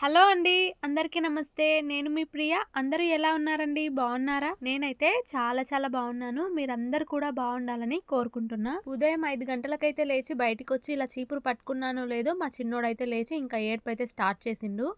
Hello అండి. అందరికీ నమస్తే. నేను మీ ప్రియ. అందరూ ఎలా ఉన్నారండి? బాగున్నారా? నేనైతే చాలా చాలా బాగున్నాను. మీరందరూ కూడా బాగుండాలని కోరుకుంటున్నా. ఉదయం ఐదు గంటలకైతే లేచి బయటికి వచ్చి ఇలా చీపురు పట్టుకున్నాను లేదో మా చిన్నోడైతే లేచి ఇంకా ఏడుపు అయితే స్టార్ట్ చేసిండు.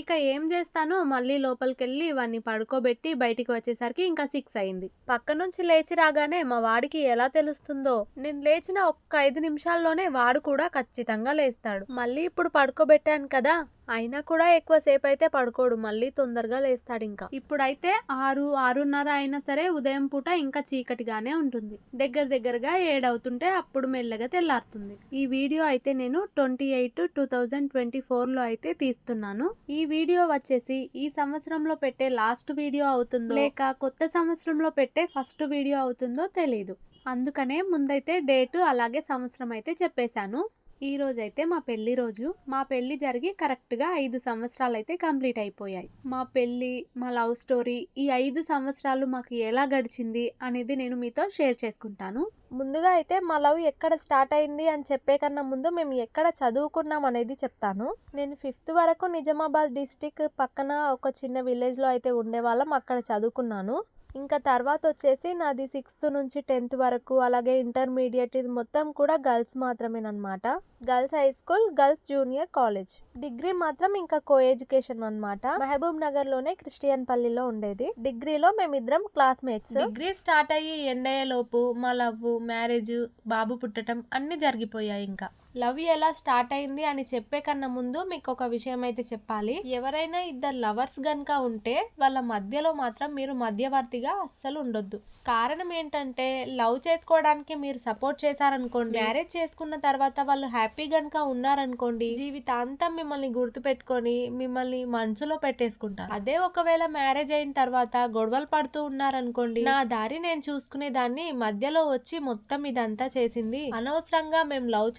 ఇక ఏం చేస్తానో మళ్ళీ లోపలికి వెళ్ళి వాడిని పడుకోబెట్టి బయటికి వచ్చేసరికి ఇంకా సిక్స్ అయింది. పక్క నుంచి లేచి రాగానే మా వాడికి ఎలా తెలుస్తుందో నేను లేచిన ఒక్క ఐదు నిమిషాల్లోనే వాడు కూడా ఖచ్చితంగా లేస్తాడు. మళ్ళీ ఇప్పుడు పడుకోబెట్టాను కదా అయినా కూడా ఎక్కువసేపు అయితే పడుకోడు మళ్ళీ తొందరగా లేస్తాడు ఇంకా ఇప్పుడైతే ఆరు ఆరున్నర అయినా సరే ఉదయం పూట ఇంకా చీకటిగానే ఉంటుంది. దగ్గర దగ్గరగా ఏడవుతుంటే అప్పుడు మెల్లగా తెల్లారుతుంది. ఈ వీడియో అయితే నేను twenty eight two thousand twenty ఫోర్లో అయితే తీస్తున్నాను. ఈ వీడియో వచ్చేసి ఈ సంవత్సరంలో పెట్టే లాస్ట్ వీడియో అవుతుందో లేక కొత్త సంవత్సరంలో పెట్టే ఫస్ట్ వీడియో అవుతుందో తెలీదు. అందుకనే ముందైతే డేటు అలాగే సంవత్సరం అయితే చెప్పేశాను. ఈ రోజు అయితే మా పెళ్ళి రోజు. మా పెళ్ళి జరిగి కరెక్ట్గా ఐదు సంవత్సరాలు అయితే కంప్లీట్ అయిపోయాయి. మా పెళ్ళి మా లవ్ స్టోరీ ఈ ఐదు సంవత్సరాలు మాకు ఎలా గడిచింది అనేది నేను మీతో షేర్ చేసుకుంటాను. ముందుగా అయితే మా లవ్ ఎక్కడ స్టార్ట్ అయింది అని చెప్పే కన్నా ముందు మేము ఎక్కడ చదువుకున్నాం అనేది చెప్తాను. నేను ఫిఫ్త్ వరకు నిజామాబాద్ డిస్టిక్ పక్కన ఒక చిన్న విలేజ్లో అయితే ఉండేవాళ్ళం. అక్కడ చదువుకున్నాను. ఇంకా తర్వాత వచ్చేసి నాది సిక్స్త్ నుంచి టెన్త్ వరకు అలాగే ఇంటర్మీడియట్ ఇది మొత్తం కూడా girls మాత్రమేనమాట girls high school girls junior college degree మాత్రం ఇంకా కో ఎడ్యుకేషన్ అనమాట మహబూబ్ నగర్లోనే క్రిస్టియన్ పల్లిలో ఉండేది డిగ్రీలో మేమిద్దరం క్లాస్మేట్స్ డిగ్రీ స్టార్ట్ అయ్యి ఎండ్ అయ్యే లోపు మా లవ్ మ్యారేజ్ బాబు పుట్టడం అన్ని జరిగిపోయాయి ఇంకా. లవ్ ఎలా స్టార్ట్ అయింది అని చెప్పే కన్నా ముందు మీకు ఒక విషయం అయితే చెప్పాలి. ఎవరైనా ఇద్దరు లవర్స్ గనక ఉంటే వాళ్ళ మధ్యలో మాత్రం మీరు మధ్యవర్తిగా అస్సలు ఉండొద్దు. కారణం ఏంటంటే లవ్ చేసుకోవడానికి మీరు సపోర్ట్ చేశారనుకోండి మ్యారేజ్ చేసుకున్న తర్వాత వాళ్ళు హ్యాపీ గనక ఉన్నారనుకోండి జీవితాంతం మిమ్మల్ని గుర్తు పెట్టుకొని మిమ్మల్ని మనసులో పెట్టేసుకుంటారు. అదే ఒకవేళ మ్యారేజ్ అయిన తర్వాత గొడవలు పడుతూ ఉన్నారనుకోండి నా దారి నేను చూసుకునే దాన్ని మధ్యలో వచ్చి మొత్తం ఇదంతా చేసింది అనవసరంగా మేము లవ్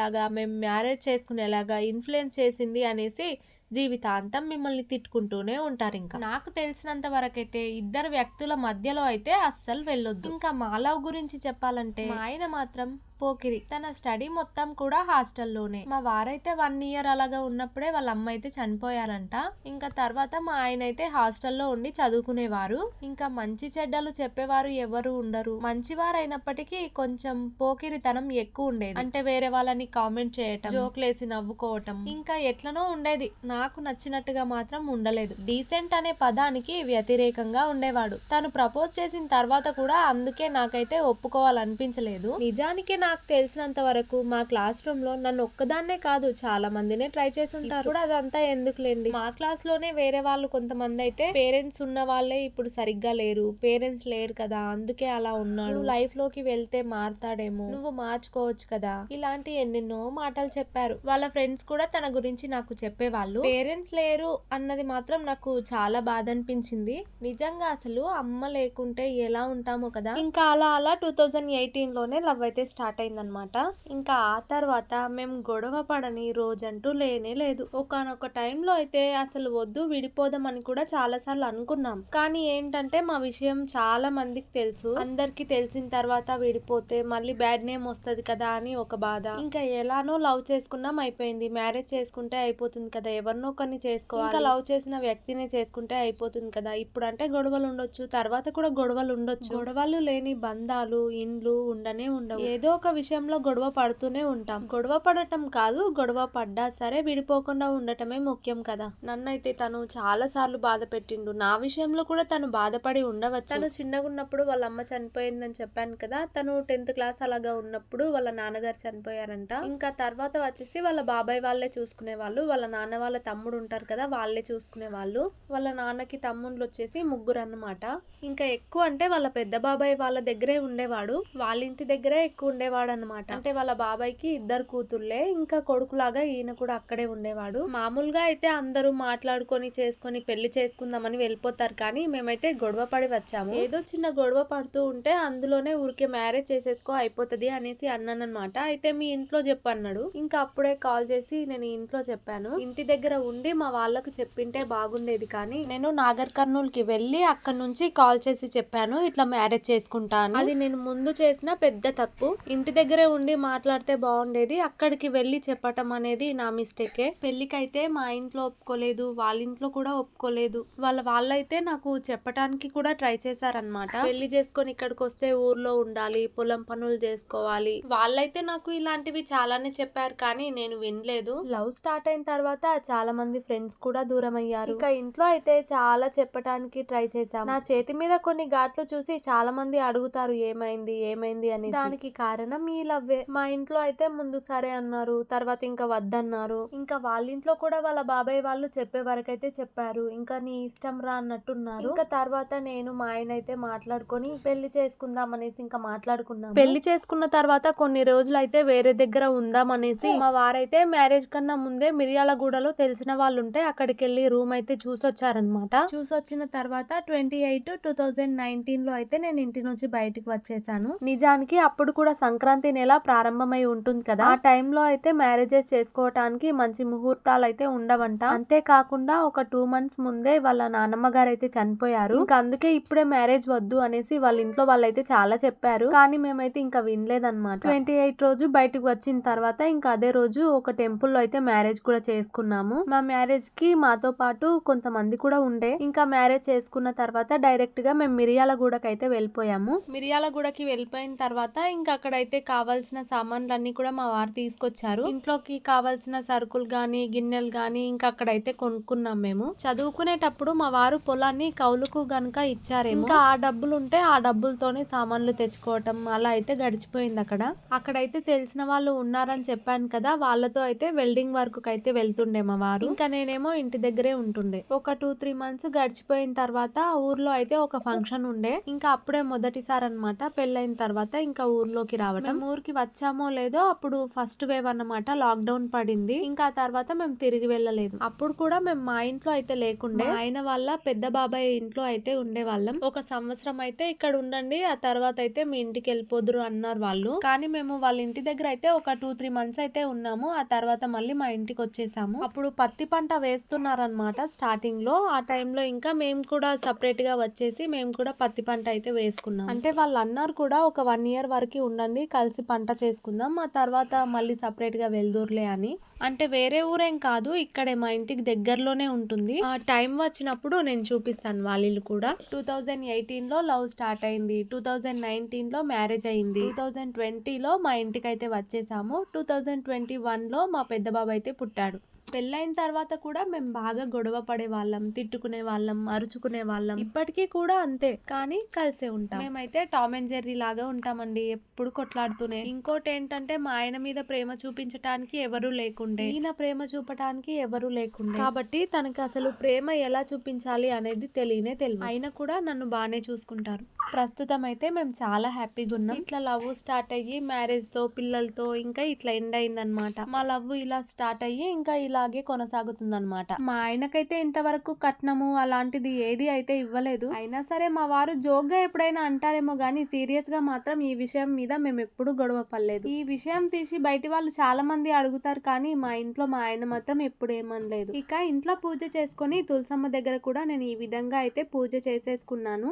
చేసుకునేలాగా మేము మ్యారేజ్ చేసుకునేలాగా ఇన్ఫ్లుయెన్స్ చేసింది అనేసి జీవితాంతం మిమ్మల్ని తిట్టుకుంటూనే ఉంటారు ఇంకా. నాకు తెలిసినంత వరకైతే ఇద్దరు వ్యక్తుల మధ్యలో అయితే అస్సలు వెళ్ళొద్దు. ఇంకా మా లవ్ గురించి చెప్పాలంటే ఆయన మాత్రం పోకిరి. తన స్టడీ మొత్తం కూడా హాస్టల్లోనే. మా వారైతే వన్ ఇయర్ అలాగా ఉన్నప్పుడే వాళ్ళ అమ్మ అయితే చనిపోయారంట. ఇంకా తర్వాత మా ఆయన అయితే హాస్టల్లో ఉండి చదువుకునేవారు. ఇంకా మంచి చెడ్డలు చెప్పేవారు ఎవరు ఉండరు. మంచివారైనప్పటికీ కొంచెం పోకిరితనం ఎక్కువ ఉండేది. అంటే వేరే వాళ్ళని కామెంట్ చేయటం జోక్లేసి నవ్వుకోవటం. ఇంకా ఎట్లనో ఉండేది. నాకు నచ్చినట్టుగా మాత్రం ఉండలేదు. డీసెంట్ అనే పదానికి వ్యతిరేకంగా ఉండేవాడు. తను ప్రపోజ్ చేసిన తర్వాత కూడా అందుకే నాకైతే ఒప్పుకోవాలనిపించలేదు. నిజానికి నా నాకు తెలిసినంత వరకు మా క్లాస్ రూమ్లో నన్ను ఒక్కదాన్నే కాదు చాలా మందినే ట్రై చేసి ఉంటారు కూడా అదంతా ఎందుకులేండి? మా క్లాస్లోనే వేరే వాళ్ళు కొంతమంది అయితే పేరెంట్స్ ఉన్న వాళ్ళే ఇప్పుడు సరిగ్గా లేరు. పేరెంట్స్ లేరు కదా అందుకే అలా ఉన్నాడు. లైఫ్లోకి వెళ్తే మారుతాడేమో. నువ్వు మార్చుకోవచ్చు కదా. ఇలాంటి ఎన్నెన్నో మాటలు చెప్పారు. వాళ్ళ ఫ్రెండ్స్ కూడా తన గురించి నాకు చెప్పేవాళ్ళు. పేరెంట్స్ లేరు అన్నది మాత్రం నాకు చాలా బాధ అనిపించింది. నిజంగా అసలు అమ్మ లేకుంటే ఎలా ఉంటామో కదా. ఇంకా అలా అలా టూ థౌజండ్ ఎయిటీన్లోనే లవ్ అయితే స్టార్ట్ అయిందనమాట ఇంకా ఆ తర్వాత మేము గొడవ పడని రోజంటూ లేనే లేదు. ఒకనొక టైంలో అయితే అసలు వద్దు విడిపోదామని కూడా చాలా సార్లు అనుకున్నాం. కానీ ఏంటంటే మా విషయం చాలా మందికి తెలుసు. అందరికి తెలిసిన తర్వాత విడిపోతే మళ్ళీ బ్యాడ్ నేమ్ వస్తుంది కదా అని ఒక బాధ. ఇంకా ఎలానో లవ్ చేసుకున్నాం అయిపోయింది. మ్యారేజ్ చేసుకుంటే అయిపోతుంది కదా. ఎవరినో ఒకరిని చేసుకోవాలి. ఇంకా లవ్ చేసిన వ్యక్తిని చేసుకుంటే అయిపోతుంది కదా. ఇప్పుడు అంటే గొడవలు ఉండొచ్చు తర్వాత కూడా గొడవలు ఉండొచ్చు. గొడవలు లేని బంధాలు ఇండ్లు ఉండనే ఉండవు. ఏదో ఒక విషయంలో గొడవ పడుతూనే ఉంటాం. గొడవ పడటం కాదు గొడవ పడ్డా సరే విడిపోకుండా ఉండటమే ముఖ్యం కదా. నన్నైతే తను చాలా సార్లు బాధ పెట్టిండు. నా విషయంలో కూడా తను బాధపడి ఉండవచ్చు. తను చిన్నగా ఉన్నప్పుడు వాళ్ళ అమ్మ చనిపోయిందని చెప్పాను కదా తను టెన్త్ క్లాస్ అలాగా ఉన్నప్పుడు వాళ్ళ నాన్నగారు చనిపోయారంట. ఇంకా తర్వాత వచ్చేసి వాళ్ళ బాబాయ్ వాళ్ళే చూసుకునే వాళ్ళు వాళ్ళ నాన్న వాళ్ళ తమ్ముడు ఉంటారు కదా వాళ్ళే చూసుకునే వాళ్ళు. వాళ్ళ నాన్నకి తమ్ముళ్ళు వచ్చేసి ముగ్గురు అన్నమాట. ఇంకా ఎక్కువ అంటే వాళ్ళ పెద్ద బాబాయ్ వాళ్ళ దగ్గరే ఉండేవాడు. వాళ్ళ ఇంటి దగ్గరే ఎక్కువ ఉండేవాడు. ఉండేవాడు అంటే వాళ్ళ బాబాయ్కి ఇద్దరు కూతుర్లే ఇంకా కొడుకులాగా ఈయన కూడా అక్కడే ఉండేవాడు. మామూలుగా అయితే అందరూ మాట్లాడుకొని చేసుకొని పెళ్ళి చేసుకుందామని వెళ్ళిపోతారు కానీ మేమైతే గొడవ పడి వచ్చాము. ఏదో చిన్న గొడవ పడుతూ ఉంటే అందులోనే ఊరికే మ్యారేజ్ చేసేసుకో అయిపోతది అనేసి అన్నాను అనమాట అయితే మీ ఇంట్లో చెప్పు అన్నాడు. ఇంకా అప్పుడే కాల్ చేసి నేను ఇంట్లో చెప్పాను. ఇంటి దగ్గర ఉండి మా వాళ్ళకు చెప్పింటే బాగుండేది కానీ నేను నాగర్ కర్నూల్కి వెళ్ళి అక్కడ నుంచి కాల్ చేసి చెప్పాను ఇట్లా మ్యారేజ్ చేసుకుంటాను అది నేను ముందు చేసిన పెద్ద తప్పు. ఇంటి దగ్గరే ఉండి మాట్లాడితే బాగుండేది. అక్కడికి వెళ్ళి చెప్పటం అనేది నా మిస్టేకే. పెళ్ళికైతే మా ఇంట్లో ఒప్పుకోలేదు వాళ్ళ ఇంట్లో కూడా ఒప్పుకోలేదు. వాళ్ళ వాళ్ళైతే నాకు చెప్పటానికి కూడా ట్రై చేశారనమాట పెళ్ళి చేసుకొని ఇక్కడికి వస్తే ఊర్లో ఉండాలి పొలం పనులు చేసుకోవాలి. వాళ్ళైతే నాకు ఇలాంటివి చాలానే చెప్పారు కానీ నేను వినలేదు. లవ్ స్టార్ట్ అయిన తర్వాత చాలా మంది ఫ్రెండ్స్ కూడా దూరం అయ్యారు ఇక ఇంట్లో అయితే చాలా చెప్పటానికి ట్రై చేశాం. నా చేతి మీద కొన్ని ఘాట్లు చూసి చాలా మంది అడుగుతారు ఏమైంది ఏమైంది అని దానికి కారణం ఈ లవ్వే మా ఇంట్లో అయితే ముందు సరే అన్నారు తర్వాత ఇంకా వద్దన్నారు. ఇంకా వాళ్ళ ఇంట్లో కూడా వాళ్ళ బాబాయ్ వాళ్ళు చెప్పే వరకైతే చెప్పారు. ఇంకా నీ ఇష్టం రా అన్నట్టున్నారు. ఇంకా తర్వాత నేను మా ఆయన అయితే మాట్లాడుకొని పెళ్ళి చేసుకుందాం అనేసి ఇంకా మాట్లాడుకున్నాం పెళ్ళి చేసుకున్న తర్వాత కొన్ని రోజులు అయితే వేరే దగ్గర ఉందాం అనేసి మా వారైతే మ్యారేజ్ కన్నా ముందే మిర్యాలగూడలో తెలిసిన వాళ్ళు ఉంటే అక్కడికి వెళ్ళి రూమ్ అయితే చూసొచ్చారనమాట చూసొచ్చిన తర్వాత ట్వంటీ ఎయిట్ టూ థౌజండ్ నైన్టీన్లో అయితే నేను ఇంటి నుంచి బయటికి వచ్చేసాను. నిజానికి అప్పుడు కూడా సంక్రాంతి నెల ప్రారంభమై ఉంటుంది కదా? ఆ టైంలో అయితే మ్యారేజెస్ చేసుకోవటానికి మంచి ముహూర్తాలు అయితే ఉండవంట. అంతేకాకుండా ఒక టూ మంత్స్ ముందే వాళ్ళ నాన్నమ్మ గారు అయితే చనిపోయారు. ఇంకా అందుకే ఇప్పుడే మ్యారేజ్ వద్దు అనేసి వాళ్ళ ఇంట్లో వాళ్ళైతే చాలా చెప్పారు. కానీ మేమైతే ఇంకా వినలేదన్నమాట. ట్వంటీ ఎయిట్ రోజు బయటకు వచ్చిన తర్వాత ఇంకా అదే రోజు ఒక టెంపుల్లో అయితే మ్యారేజ్ కూడా చేసుకున్నాము. మా మ్యారేజ్కి మాతో పాటు కొంతమంది కూడా ఉండే. ఇంకా మ్యారేజ్ చేసుకున్న తర్వాత డైరెక్ట్గా మేము మిరియాలగూడకి అయితే వెళ్ళిపోయాము. మిరియాలగూడకి వెళ్ళిపోయిన తర్వాత ఇంకా అక్కడైతే అయితే కావాల్సిన సామాన్లన్నీ కూడా మా వారు తీసుకొచ్చారు. ఇంట్లోకి కావాల్సిన సరుకులు కానీ గిన్నెలు కానీ ఇంకా అక్కడైతే కొనుక్కున్నాం మేము. చదువుకునేటప్పుడు మా వారు పొలాన్ని కౌలుకు గనుక ఇచ్చారేమో. ఇంకా ఆ డబ్బులు ఉంటే ఆ డబ్బులతోనే సామాన్లు తెచ్చుకోవటం అలా అయితే గడిచిపోయింది అక్కడ. అక్కడైతే తెలిసిన వాళ్ళు ఉన్నారని చెప్పాను కదా వాళ్ళతో అయితే వెల్డింగ్ వర్క్ అయితే వెళ్తుండే మా వారు. ఇంకా నేనేమో ఇంటి దగ్గరే ఉంటుండే. ఒక టూ త్రీ మంత్స్ గడిచిపోయిన తర్వాత ఊర్లో అయితే ఒక ఫంక్షన్ ఉండే. ఇంకా అప్పుడే మొదటిసారి అనమాట పెళ్ళైన తర్వాత ఇంకా ఊర్లోకి రావడం. మేము ఊరికి వచ్చామో లేదో అప్పుడు ఫస్ట్ వేవ్ అన్నమాట లాక్ డౌన్ పడింది. ఇంకా ఆ తర్వాత మేము తిరిగి వెళ్ళలేదు. అప్పుడు కూడా మేము మా ఇంట్లో అయితే లేకుండే. ఆయన వాళ్ళ పెద్ద బాబాయ్ ఇంట్లో అయితే ఉండే వాళ్ళం ఒక సంవత్సరం అయితే ఇక్కడ ఉండండి ఆ తర్వాత అయితే మీ ఇంటికి వెళ్ళిపోదురు అన్నారు వాళ్ళు. కానీ మేము వాళ్ళ ఇంటి దగ్గర అయితే ఒక టూ త్రీ మంత్స్ అయితే ఉన్నాము. ఆ తర్వాత మళ్ళీ మా ఇంటికి వచ్చేసాము. అప్పుడు పత్తి పంట వేస్తున్నారనమాట స్టార్టింగ్లో. ఆ టైంలో ఇంకా మేము కూడా సపరేట్గా వచ్చేసి మేము కూడా పత్తి పంట అయితే వేసుకున్నాం అంటే వాళ్ళు అన్నారు కూడా ఒక వన్ ఇయర్ వరకు ఉండండి కలిసి పంట చేసుకుందాం ఆ తర్వాత మళ్ళీ సపరేట్గా వెళ్దూరులే అని. అంటే వేరే ఊరేం కాదు ఇక్కడే మా ఇంటికి దగ్గరలోనే ఉంటుంది. ఆ టైం వచ్చినప్పుడు నేను చూపిస్తాను వాళ్ళ కూడా. టూ థౌజండ్ ఎయిటీన్లో లవ్ స్టార్ట్ అయింది. టూ థౌజండ్ నైన్టీన్లో మ్యారేజ్ అయింది. టూ థౌజండ్ ట్వంటీలో మా ఇంటికి అయితే వచ్చేసాము. టూ థౌజండ్ ట్వంటీ వన్లో మా పెద్ద బాబు అయితే పుట్టాడు. పెళ్ళైన తర్వాత కూడా మేము బాగా గొడవ పడే వాళ్ళం తిట్టుకునే వాళ్ళం అరుచుకునే వాళ్ళం ఇప్పటికీ కూడా అంతే కానీ కలిసే ఉంటాం. మేమైతే టామ్ అండ్ జెర్రీ లాగా ఉంటామండి ఎప్పుడు కొట్లాడుతూనే. ఇంకోటి ఏంటంటే మా ఆయన మీద ప్రేమ చూపించటానికి ఎవరు లేకుండే. ఈయన ప్రేమ చూపటానికి ఎవరు లేకుండే. కాబట్టి తనకి అసలు ప్రేమ ఎలా చూపించాలి అనేది తెలియనే తెలియదు. ఆయన కూడా నన్ను బాగానే చూసుకుంటారు. ప్రస్తుతం అయితే మేము చాలా హ్యాపీగా ఉన్నాం. ఇట్లా లవ్ స్టార్ట్ అయ్యి మ్యారేజ్తో పిల్లలతో ఇంకా ఇట్లా ఎండ్ అయిందనమాట మా లవ్ ఇలా స్టార్ట్ అయ్యి ఇంకా ఇలాగే కొనసాగుతుందన్నమాట. మా ఆయనకైతే ఇంతవరకు కట్నము అలాంటిది ఏది అయితే ఇవ్వలేదు. అయినా సరే మా వారు జోక్గా ఎప్పుడైనా అంటారేమో గానీ సీరియస్గా మాత్రం ఈ విషయం మీద మేము ఎప్పుడు గొడవ పడలేదు. ఈ విషయం తీసి బయటి వాళ్ళు చాలా మంది అడుగుతారు కానీ మా ఇంట్లో మా ఆయన మాత్రం ఎప్పుడు ఏమనలేదు. ఇక ఇంట్లో పూజ చేసుకొని తులసమ్మ దగ్గర కూడా నేను ఈ విధంగా అయితే పూజ చేసేసుకున్నాను.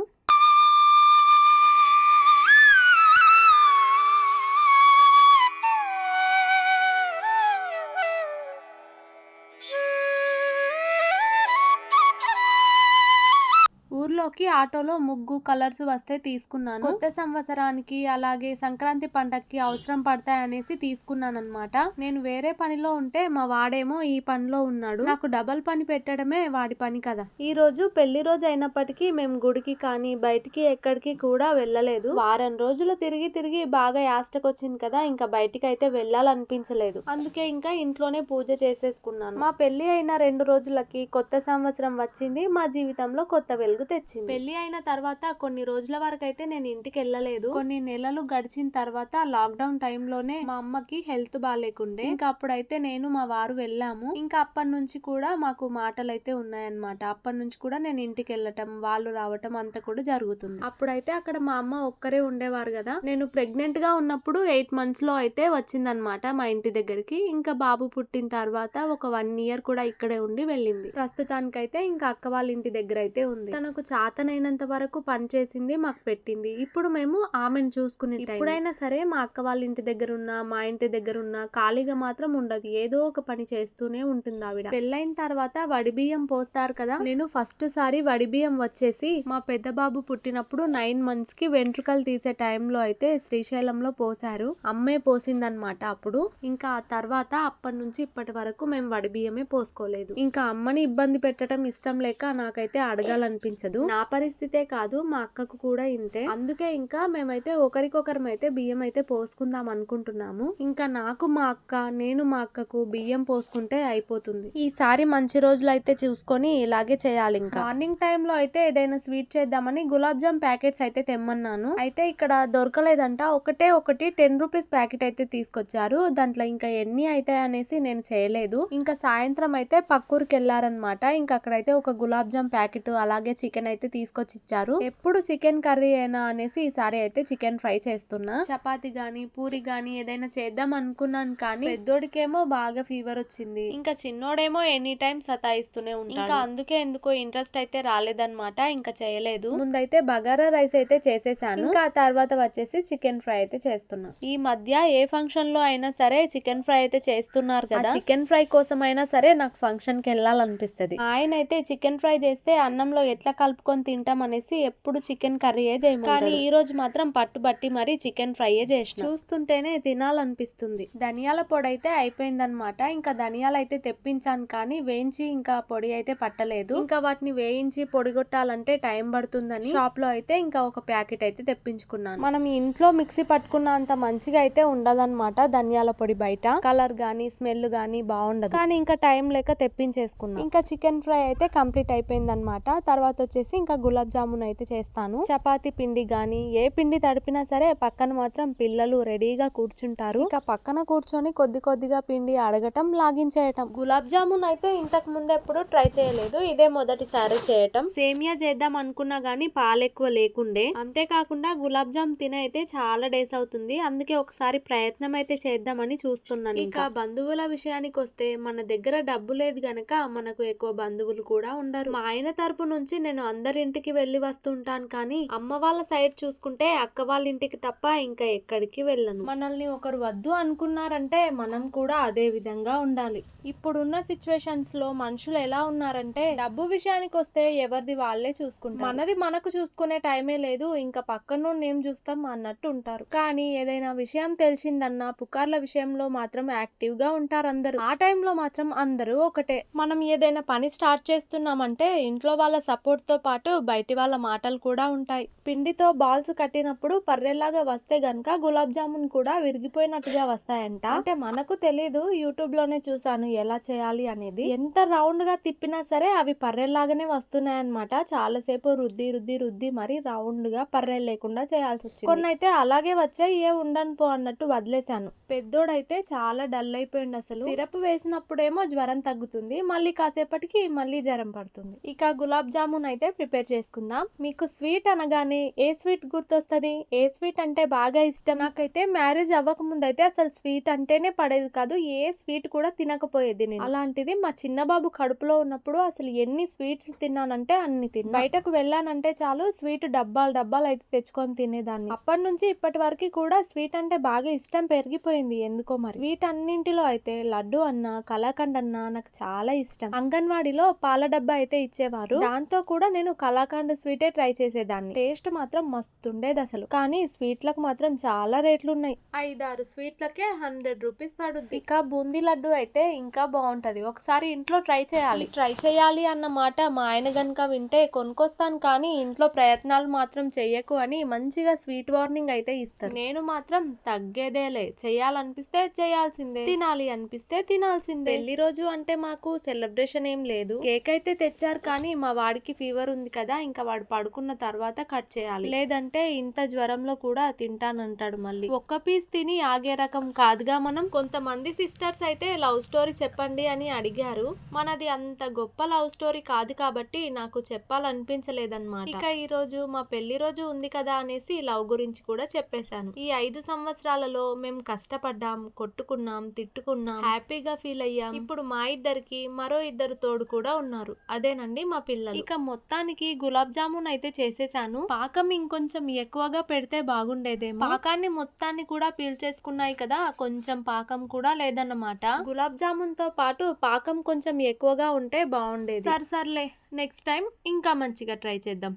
ఊర్లోకి ఆటోలో ముగ్గు కలర్స్ వస్తే తీసుకున్నాను. కొత్త సంవత్సరానికి అలాగే సంక్రాంతి పండక్కి అవసరం పడతాయి అనేసి తీసుకున్నాను అనమాట నేను వేరే పనిలో ఉంటే మా వాడేమో ఈ పనిలో ఉన్నాడు. నాకు డబల్ పని పెట్టడమే వాడి పని కదా. ఈ రోజు పెళ్ళి రోజు అయినప్పటికీ మేము గుడికి కానీ బయటికి ఎక్కడికి కూడా వెళ్ళలేదు. వారం రోజులు తిరిగి తిరిగి బాగా యాస్టకొచ్చింది కదా ఇంకా బయటికి అయితే వెళ్ళాలనిపించలేదు. అందుకే ఇంకా ఇంట్లోనే పూజ చేసేసుకున్నాను. మా పెళ్ళి అయిన రెండు రోజులకి కొత్త సంవత్సరం వచ్చింది. మా జీవితంలో కొత్త వెలుగు తెచ్చింది. పెళ్ళి అయిన తర్వాత కొన్ని రోజుల వరకు అయితే నేను ఇంటికి వెళ్ళలేదు. కొన్ని నెలలు గడిచిన తర్వాత లాక్డౌన్ టైంలోనే మా అమ్మకి హెల్త్ బాగాలేకుండే ఇంకా అప్పుడైతే నేను మా వారు వెళ్ళాము. ఇంకా అప్పటి నుంచి కూడా మాకు మాటలు అయితే ఉన్నాయన్నమాట. అప్పటి నుంచి కూడా నేను ఇంటికి వెళ్ళటం వాళ్ళు రావటం అంతా కూడా జరుగుతుంది. అప్పుడైతే అక్కడ మా అమ్మ ఒక్కరే ఉండేవారు కదా. నేను ప్రెగ్నెంట్గా ఉన్నప్పుడు ఎయిట్ మంత్స్లో అయితే వచ్చిందనమాట మా ఇంటి దగ్గరికి. ఇంకా బాబు పుట్టిన తర్వాత ఒక వన్ ఇయర్ కూడా ఇక్కడే ఉండి వెళ్ళింది. ప్రస్తుతానికైతే ఇంకా అక్క వాళ్ళ ఇంటి దగ్గర అయితే ఉంది. తనకు చాతనైనంత వరకు పనిచేసింది మాకు పెట్టింది. ఇప్పుడు మేము ఆమెను చూసుకునే ఎప్పుడైనా సరే మా అక్క వాళ్ళ ఇంటి దగ్గర ఉన్నా మా ఇంటి దగ్గర ఉన్నా ఖాళీగా మాత్రం ఉండదు. ఏదో ఒక పని చేస్తూనే ఉంటుంది ఆవిడ. పెళ్ళైన తర్వాత వడి బియ్యం పోస్తారు కదా? నేను ఫస్ట్ సారి వడి బియ్యం వచ్చేసి మా పెద్ద బాబు పుట్టినప్పుడు నైన్ మంత్స్కి వెంట్రుకలు తీసే టైంలో అయితే శ్రీశైలంలో పోసారు అమ్మే పోసిందనమాట అప్పుడు. ఇంకా ఆ తర్వాత అప్పటి నుంచి ఇప్పటి వరకు మేము వడి బియ్యమే పోసుకోలేదు. ఇంకా అమ్మని ఇబ్బంది పెట్టడం ఇష్టం లేక నాకైతే అడగాలనిపించదు. నా పరిస్థితే కాదు మా అక్కకు కూడా ఇంతే. అందుకే ఇంకా మేమైతే ఒకరికొకరం అయితే బియ్యం అయితే పోసుకుందాం అనుకుంటున్నాము. ఇంకా నాకు మా అక్క నేను మా అక్కకు బియ్యం పోసుకుంటే అయిపోతుంది. ఈసారి మంచి రోజులు అయితే చూసుకొని ఇలాగే చేయాలి ఇంకా. మార్నింగ్ టైంలో అయితే ఏదైనా స్వీట్ చేద్దామని గులాబ్ జామ్ ప్యాకెట్స్ అయితే తెమ్మన్నాను. అయితే ఇక్కడ దొరకలేదంట. ఒకటే ఒకటి టెన్ రూపీస్ ప్యాకెట్ అయితే తీసుకొచ్చారు. దాంట్లో ఇంకా ఎన్ని అవుతాయి అనేసి నేను చేయలేదు. ఇంకా సాయంత్రం అయితే పక్కూరికి వెళ్ళారనమాట ఇంకా అక్కడైతే ఒక గులాబ్ జామ్ ప్యాకెట్ అలాగే చికెన్ అయితే తీసుకొచ్చి ఇచ్చారు ఎప్పుడు చికెన్ కర్రీ అయినా అనేసి ఈసారి అయితే చికెన్ ఫ్రై చేస్తున్నా. చపాతి గాని పూరి గాని ఏదైనా చేద్దాం అనుకున్నాను కానీ పెద్దోడికేమో బాగా ఫీవర్ వచ్చింది. ఇంకా చిన్నోడేమో ఎనీ టైం సతాయిస్తూనే ఉంటాడు. ఇంకా అందుకే ఎందుకో ఇంట్రెస్ట్ అయితే రాలేదన్నమాట ఇంకా చేయలేదు. ముందైతే బగారా రైస్ అయితే చేసేసాను. ఇంకా ఆ తర్వాత వచ్చేసి చికెన్ ఫ్రై అయితే చేస్తున్నా. ఈ మధ్య ఏ ఫంక్షన్లో అయినా సరే చికెన్ ఫ్రై అయితే చేస్తున్నారు కదా. చికెన్ ఫ్రై కోసం అయినా సరే నాకు ఫంక్షన్కి వెళ్ళాలనిపిస్తది. ఆయన అయితే చికెన్ ఫ్రై చేస్తే అన్నంలో ఎట్లా కలుపుకొని తింటాం అనేసి ఎప్పుడు చికెన్ కర్రీయే చేయమని కానీ ఈ రోజు మాత్రం పట్టుబట్టి మరి చికెన్ ఫ్రైయే చేసిన. చూస్తుంటేనే తినాలనిపిస్తుంది. ధనియాల పొడి అయితే అయిపోయిందనమాట ఇంకా ధనియాలు అయితే తెప్పించాను కానీ వేయించి ఇంకా పొడి అయితే పట్టలేదు. ఇంకా వాటిని వేయించి పొడి కొట్టాలంటే టైం పడుతుందని షాప్లో అయితే ఇంకా ఒక ప్యాకెట్ అయితే తెప్పించుకున్నాను. మనం ఇంట్లో మిక్సీ పట్టుకున్న అంత మంచిగా అయితే ఉండదన్నమాట ధనియాల పొడి బయట. కలర్ గానీ స్మెల్ గానీ బాగుండదు. కానీ ఇంకా టైం లేక తెప్పించేసుకున్నాం. ఇంకా చికెన్ ఫ్రై అయితే కంప్లీట్ అయిపోయింది అనమాట తర్వాత వచ్చేసి ఇంకా గులాబ్ జామున్ అయితే చేస్తాను. చపాతీ పిండి గానీ ఏ పిండి తడిపినా సరే పక్కన మాత్రం పిల్లలు రెడీగా కూర్చుంటారు. ఇంకా పక్కన కూర్చొని కొద్ది కొద్దిగా పిండి అడగటం లాగించేయటం. గులాబ్ జామున్ అయితే ఇంతకు ముందు ఎప్పుడు ట్రై చేయలేదు. ఇదే మొదటిసారి చేయటం. సేమియా చేద్దాం అనుకున్నా గానీ పాలు ఎక్కువ లేకుండే. అంతేకాకుండా గులాబ్ జామ్ తినైతే చాలా డేస్ అవుతుంది. అందుకే ఒకసారి ప్రయత్నం అయితే చేద్దామని చూస్తున్నాను ఇంకా. బంధువుల విషయానికి వస్తే మన దగ్గర డబ్బు లేదు గనక మనకు ఎక్కువ బంధువులు కూడా ఉండరు. మా ఆయన తరపు నుంచి నేను అందరింటికి వెళ్ళి వస్తుంటాను కానీ అమ్మ వాళ్ళ సైడ్ చూసుకుంటే అక్క వాళ్ళ ఇంటికి తప్ప ఇంకా ఎక్కడికి వెళ్ళను. మనల్ని ఒకరు వద్దు అనుకున్నారంటే మనం కూడా అదే విధంగా ఉండాలి. ఇప్పుడున్న సిచ్యువేషన్స్లో మనుషులు ఎలా ఉన్నారంటే డబ్బు విషయానికి వస్తే ఎవరిది వాళ్ళే చూసుకుంటారు. మనది మనకు చూసుకునే టైమే లేదు ఇంకా పక్కన నేను ఏం చూస్తాం అన్నట్టు ఉంటారు. కానీ ఏదైనా విషయం తెలిసిందన్నా పుకార్ల విషయంలో మాత్రం యాక్టివ్గా ఉంటారు అందరూ ఆ టైంలో మాత్రం అందరూ ఒకటే. మనం ఏదైనా పని స్టార్ట్ చేస్తున్నామంటే ఇంట్లో వాళ్ళ సపోర్ట్తో పాటు బయటి వాళ్ళ మాటలు కూడా ఉంటాయి. పిండితో బాల్స్ కట్టినప్పుడు పర్రెలాగా వస్తే గనక గులాబ్ జామున్ కూడా విరిగిపోయినట్టుగా వస్తాయంట. అంటే మనకు తెలీదు యూట్యూబ్లోనే చూసాను ఎలా చేయాలి అనేది. ఎంత రౌండ్గా తిప్పినా సరే అవి పర్రెల్లాగానే వస్తున్నాయి అనమాట చాలా సేపు రుద్ది రుద్ది రుద్ది మరి రౌండ్గా పర్రెలు లేకుండా చేయాల్సి వచ్చింది. కొన్ని అయితే అలాగే వచ్చాయి ఏ ఉండను పో అన్నట్టు వదిలేశాను. పెద్దోడైతే చాలా డల్ అయిపోయింది అసలు. సిరప్ వేసినప్పుడేమో జ్వరం తగ్గుతుంది మళ్ళీ కాసేపటికి మళ్ళీ జ్వరం పడుతుంది. ఇక గులాబ్ జామున్ అయితే ప్రిపేర్ చేసుకుందాం. మీకు స్వీట్ అనగానే ఏ స్వీట్ గుర్తొస్తుంది? ఏ స్వీట్ అంటే బాగా ఇష్టం? నాకైతే మ్యారేజ్ అవ్వక ముందు అయితే అసలు స్వీట్ అంటేనే పడేది కాదు. ఏ స్వీట్ కూడా తినకపోయేది నేను. అలాంటిది మా చిన్న బాబు కడుపులో ఉన్నప్పుడు అసలు ఎన్ని స్వీట్స్ తిన్నానంటే అన్ని తిన్నా. బయటకు వెళ్ళానంటే చాలు స్వీట్ డబ్బాలు డబ్బాలు అయితే తెచ్చుకొని తినేదాన్ని. అప్పటి నుంచి ఇప్పటి వరకు కూడా స్వీట్ అంటే బాగా ఇష్టం పెరిగిపోయింది. ఎందుకో మరి? స్వీట్ అన్నింటిలో అయితే లడ్డు అన్న కలాకండ్ అన్న నాకు చాలా ఇష్టం. అంగన్వాడీలో పాల డబ్బా అయితే ఇచ్చేవారు. దాంతో కూడా నేను కలాకండ్ స్వీటే ట్రై చేసేదాన్ని. టేస్ట్ మాత్రం మస్తు ఉండేది అసలు. కానీ స్వీట్లకు మాత్రం చాలా రేట్లు ఉన్నాయి ఐదారు స్వీట్లకే హండ్రెడ్ రూపీస్ పడుద్ది. ఇక బూందీ లడ్డు అయితే ఇంకా బాగుంటది. ఒకసారి ఇంట్లో ట్రై చేయాలి. ట్రై చేయాలి అన్న మాట మా ఆయన గనుక వింటే కొనుక్కొస్తాను కానీ ఇంట్లో ప్రయత్నాలు మాత్రం చెయ్యకు అని మంచిగా స్వీట్ వార్నింగ్ అయితే ఇస్తారు. నేను మాత్రం తగ్గేదేలే. చేయాలనిపిస్తే చేయాల్సిందే. తినాలి అనిపిస్తే తినాల్సిందే. పెళ్ళి రోజు అంటే మాకు సెలబ్రేషన్ ఏం లేదు. కేక్ అయితే తెచ్చారు కానీ మా వాడికి ఫీవర్ ఉంది. అయిపోయింది కదా ఇంకా వాడు పడుకున్న తర్వాత కట్ చేయాలి. లేదంటే ఇంత జ్వరంలో కూడా తింటానంటాడు మళ్ళీ. ఒక్క పీస్ తిని ఆగే రకం కాదుగా మనం? కొంతమంది సిస్టర్స్ అయితే లవ్ స్టోరీ చెప్పండి అని అడిగారు. మనది అంత గొప్ప లవ్ స్టోరీ కాదు కాబట్టి నాకు చెప్పాలనిపించలేదన్నమాట. ఇక ఈ రోజు మా పెళ్ళి రోజు ఉంది కదా అనేసి లవ్ గురించి కూడా చెప్పేశాను. ఈ ఐదు సంవత్సరాలలో మేము కష్టపడ్డాం కొట్టుకున్నాం తిట్టుకున్నాం హ్యాపీగా ఫీల్ అయ్యాం. ఇప్పుడు మా ఇద్దరికి మరో ఇద్దరు తోడు కూడా ఉన్నారు. అదేనండి మా పిల్లలు. ఇక మొత్తానికి గులాబ్ జామున్ అయితే చేసేసాను. పాకం ఇంకొంచెం ఎక్కువగా పెడితే బాగుండేదేమో. పాకాన్ని మొత్తాన్ని కూడా పీల్చేసుకున్నాయి కదా కొంచెం పాకం కూడా లేదన్నమాట. గులాబ్ జామున్తో పాటు పాకం కొంచెం ఎక్కువగా ఉంటే బాగుండేది. సరే సర్లే. నెక్స్ట్ టైం ఇంకా మంచిగా ట్రై చేద్దాం.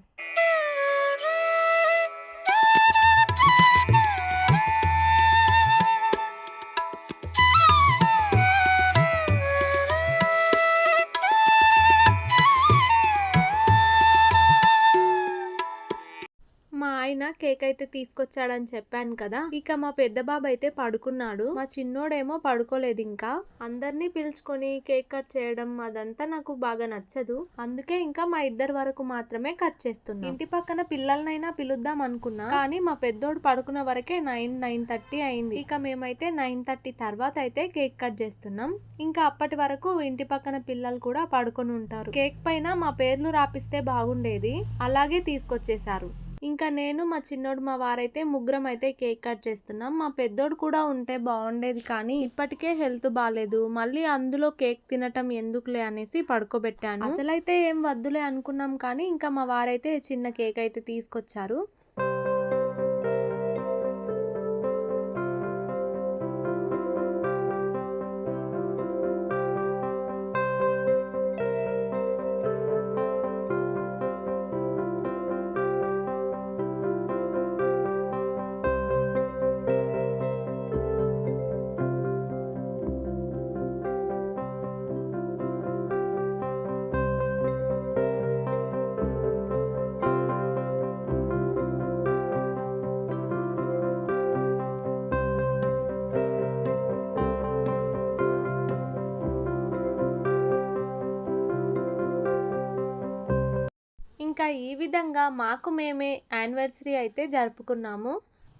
కేక్ అయితే తీసుకొచ్చాడని చెప్పాను కదా. ఇక మా పెద్ద బాబు అయితే పడుకున్నాడు. మా చిన్నోడేమో పడుకోలేదు ఇంకా అందరినీ పిలుచుకొని కేక్ కట్ చేయడం అదంతా నాకు బాగా నచ్చదు. అందుకే ఇంకా మా ఇద్దరు వరకు మాత్రమే కట్ చేస్తున్నా. ఇంటి పక్కన పిల్లలనైనా పిలుద్దాం అనుకున్నా. కానీ మా పెద్దోడు పడుకున్న వరకే నైన్ నైన్ థర్టీ అయింది. ఇక మేమైతే నైన్ థర్టీ తర్వాత అయితే కేక్ కట్ చేస్తున్నాం. ఇంకా అప్పటి వరకు ఇంటి పక్కన పిల్లలు కూడా పడుకొని ఉంటారు. కేక్ పైన మా పేర్లు రాపిస్తే బాగుండేది. అలాగే తీసుకొచ్చేసారు ఇంకా నేను మా చిన్నోడు మా వారైతే ముగ్గురం అయితే కేక్ కట్ చేస్తున్నాం. మా పెద్దోడు కూడా ఉంటే బాగుండేది కానీ ఇప్పటికే హెల్త్ బాగాలేదు మళ్ళీ అందులో కేక్ తినటం ఎందుకులే అనేసి పడుకోబెట్టాను. అసలైతే ఏం వద్దులే అనుకున్నాం కానీ ఇంకా మా వారైతే చిన్న కేక్ అయితే తీసుకొచ్చారు. ఇంకా ఈ విధంగా మాకు మేమే యానివర్సరీ అయితే జరుపుకున్నాము.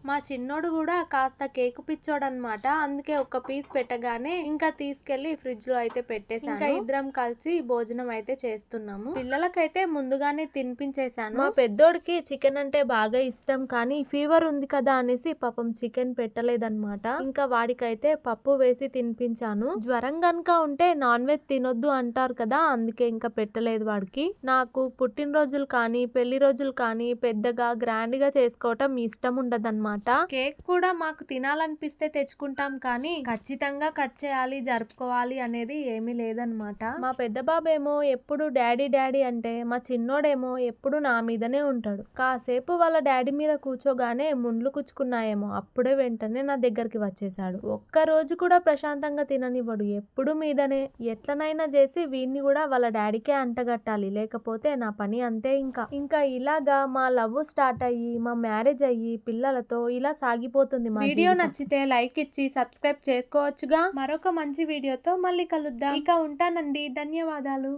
మా చిన్నోడు కూడా కాస్త కేకు పిచ్చోడు అనమాట అందుకే ఒక పీస్ పెట్టగానే ఇంకా తీసుకెళ్ళి ఫ్రిడ్జ్లో అయితే పెట్టేసాను ఇంకా ఇద్దరం కలిసి భోజనం అయితే చేస్తున్నాము. పిల్లలకైతే ముందుగానే తినిపించేశాను. మా పెద్దోడికి చికెన్ అంటే బాగా ఇష్టం కానీ ఫీవర్ ఉంది కదా అనేసి పాపం చికెన్ పెట్టలేదన్నమాట. ఇంకా వాడికైతే పప్పు వేసి తినిపించాను. జ్వరం గనుక ఉంటే నాన్ వెజ్ తినొద్దు అంటారు కదా అందుకే ఇంకా పెట్టలేదు వాడికి. నాకు పుట్టినరోజులు కానీ పెళ్ళి రోజులు కానీ పెద్దగా గ్రాండ్గా చేసుకోవటం ఇష్టం ఉండదన్నమాట. కేక్ కూడా మాకు తినాలనిపిస్తే తెచ్చుకుంటాం కానీ ఖచ్చితంగా కట్ చేయాలి జరుపుకోవాలి అనేది ఏమీ లేదనమాట మా పెద్ద బాబేమో ఎప్పుడు డాడీ డాడీ అంటే మా చిన్నోడేమో ఎప్పుడు నా మీదనే ఉంటాడు. కాసేపు వాళ్ళ డాడీ మీద కూర్చోగానే ముండ్లు కుచ్చుకున్నాయేమో అప్పుడే వెంటనే నా దగ్గరికి వచ్చేసాడు ఒక్క రోజు కూడా ప్రశాంతంగా తిననివ్వడు ఎప్పుడు మీదనే. ఎట్లనైనా చేసి వీడిని కూడా వాళ్ళ డాడీకే అంటగట్టాలి లేకపోతే నా పని అంతే ఇంకా. ఇంకా ఇలాగా మా లవ్ స్టార్ట్ అయ్యి మా మ్యారేజ్ అయ్యి పిల్లలతో ఇలా సాగిపోతుంది మా వీడియో నచ్చితే లైక్ ఇచ్చి సబ్స్క్రైబ్ చేసుకోవచ్చుగా. మరొక మంచి వీడియోతో మళ్ళీ కలుద్దాం. ఇక ఉంటానండి. ధన్యవాదాలు.